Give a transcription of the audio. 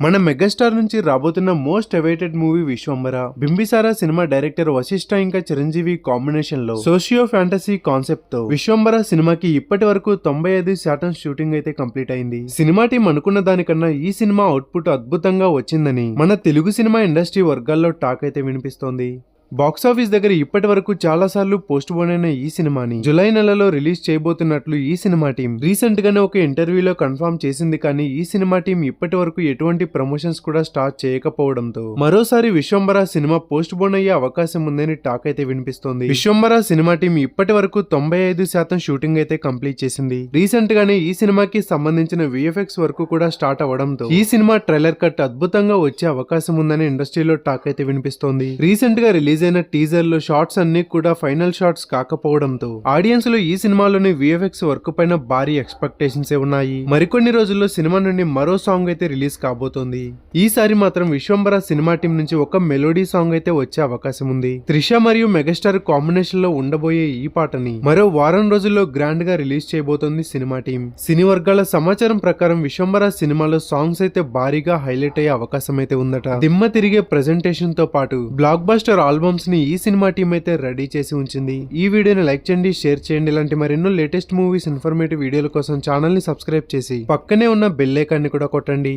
మన మెగాస్టార్ నుంచి రాబోతున్న most awaited movie Vishwambhara Bimbisara cinema director Vashishta ఇంకా చిరంజీవి కాంబినేషన్లో సోషియో ఫ్యాంటసీ కాన్సెప్ట్తో విశ్వంబర సినిమాకి ఇప్పటి వరకు తొంభై ఐదు శాతం షూటింగ్ అయితే కంప్లీట్ అయింది. సినిమా టీం అనుకున్న దానికన్నా ఈ సినిమా అవుట్పుట్ అద్భుతంగా వచ్చిందని మన తెలుగు సినిమా ఇండస్ట్రీ వర్గాల్లో టాక్ అయితే వినిపిస్తోంది. బాక్సాఫీస్ దగ్గర ఇప్పటి వరకు చాలా సార్లు పోస్ట్ పోన్ అయిన ఈ సినిమాని జులై నెలలో రిలీజ్ చేయబోతున్నట్లు ఈ సినిమా టీం. రీసెంట్ గానే ఒక ఇంటర్వ్యూలో కన్ఫర్మ్ చేసింది కానీ ఈ సినిమా టీం ఇప్పటి వరకు ఎటువంటి ప్రమోషన్స్ కూడా స్టార్ట్ చేయకపోవడంతో మరోసారి విశ్వంబర సినిమా పోస్ట్ పోన్ అయ్యే అవకాశం ఉందని టాక్ అయితే వినిపిస్తోంది. విశ్వంబర సినిమా టీం ఇప్పటి వరకు తొంభై ఐదు శాతం షూటింగ్ అయితే కంప్లీట్ చేసింది. రీసెంట్ గానే ఈ సినిమాకి సంబంధించిన విఎఫ్ఎక్స్ వర్క్ కూడా స్టార్ట్ అవ్వడంతో ఈ సినిమా ట్రైలర్ కట్ అద్భుతంగా వచ్చే అవకాశం ఉందని ఇండస్ట్రీలో టాక్ అయితే వినిపిస్తోంది. రీసెంట్గా రిలీజ్ అయిన టీజర్లో షార్ట్స్ అన్ని కూడా ఫైనల్ షార్ట్స్ కాకపోవడంతో ఆడియన్స్లో ఈ సినిమాలోని విఎఫ్ఎక్స్ వర్క్ పైన భారీ ఎక్స్పెక్టేషన్స్ ఉన్నాయి. మరికొన్ని రోజుల్లో సినిమా నుండి మరో సాంగ్ అయితే రిలీజ్ కాబోతోంది. ఈసారి మాత్రం విశ్వంబర సినిమా టీం నుంచి ఒక మెలోడీ సాంగ్ అయితే వచ్చే అవకాశం ఉంది. త్రిష మరియు మెగాస్టార్ కాంబినేషన్లో ఉండబోయే ఈ పాటని మరో వారం రోజుల్లో గ్రాండ్గా రిలీజ్ చేయబోతోంది సినిమా టీం. సినీ వర్గాల సమాచారం ప్రకారం విశ్వంబర సినిమాలో సాంగ్స్ అయితే భారీగా హైలైట్ అయ్యే అవకాశం అయితే ఉందట. దిమ్మ తిరిగే ప్రెజెంటేషన్తో పాటు బ్లాక్ బస్టర్ ఆల్బమ్స్ని ఈ సినిమా టీం అయితే రెడీ చేసి ఉంచింది. ఈ వీడియోని లైక్ చేయండి షేర్ చేయండి. ఇలాంటి మరెన్నో లేటెస్ట్ మూవీస్ ఇన్ఫర్మేటివ్ వీడియోల కోసం ఛానల్ని సబ్స్క్రైబ్ చేసి పక్కనే ఉన్న బెల్ ఐకాన్ని కూడా కొట్టండి.